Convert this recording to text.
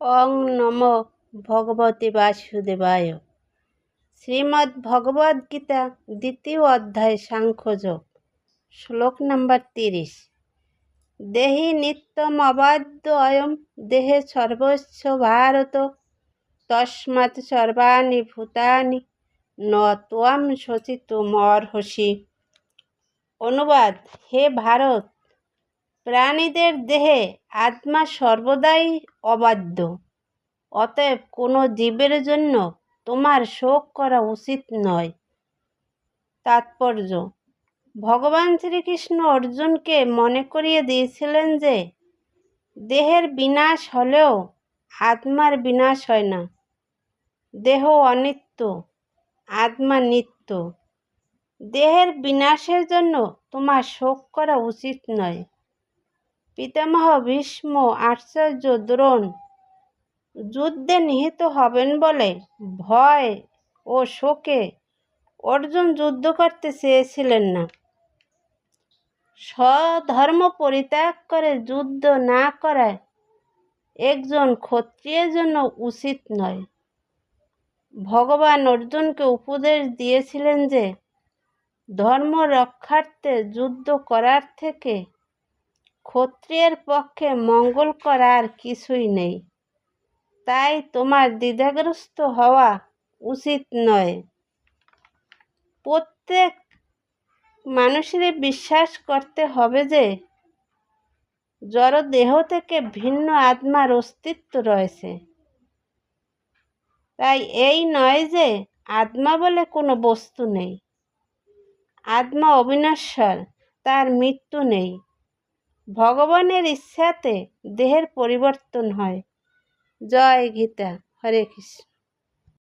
অং নম ভগবতে বাসুদেবায়। শ্রীমদ্ ভগবদ গীতা দ্বিতীয় অধ্যায় সাংখ্যযোগ, শ্লোক নাম্বার তিরিশ। দেহি নিত্যম অবাধ্য অয়ম দেহে সর্বস্ব ভারত, তস্মাৎ সর্বাণি ভূতানি ন ত্বম শোচিত মর্হসি অনুবাদ, হে ভারত! প্রাণীদের দেহে আত্মা সর্বদাই অবাধ্য। অতএব কোনো জীবের জন্য তোমার শোক করা উচিত নয়। তাৎপর্য, ভগবান শ্রীকৃষ্ণ অর্জুনকে মনে করিয়ে দিয়েছিলেন যে, দেহের বিনাশ হলেও আত্মার বিনাশ হয় না। দেহ অনিত্য, আত্মা নিত্য। দেহের বিনাশের জন্য তোমার শোক করা উচিত নয়। পিতামহ ভীষ্ম আশ্চর্য দ্রোণ। যুদ্ধে নিহিত হবেন বলে ভয় ও শোকে অর্জুন যুদ্ধ করতে চেয়েছিলেন না। স্বধর্ম পরিত্যাগ করে যুদ্ধ না করায় একজন ক্ষত্রিয়ের জন্য উচিত নয়। ভগবান অর্জুনকে উপদেশ দিয়েছিলেন যে ধর্ম রক্ষার্থে যুদ্ধ করার থেকে ক্ষত্রিয়ের পক্ষে মঙ্গল করার কিছুই নেই। তাই তোমার দ্বিধাগ্রস্ত হওয়া উচিত নয়। প্রত্যেক মানুষেরই বিশ্বাস করতে হবে যে জড় দেহ থেকে ভিন্ন আত্মার অস্তিত্ব রয়েছে। তাই এই নয় যে, আত্মা বলে কোনো বস্তু নেই। আত্মা অবিনশ্বর, তার মৃত্যু নেই। ভগবানের ইচ্ছাতে দেহের পরিবর্তন হয়। জয় গীতা। হরে কৃষ্ণ।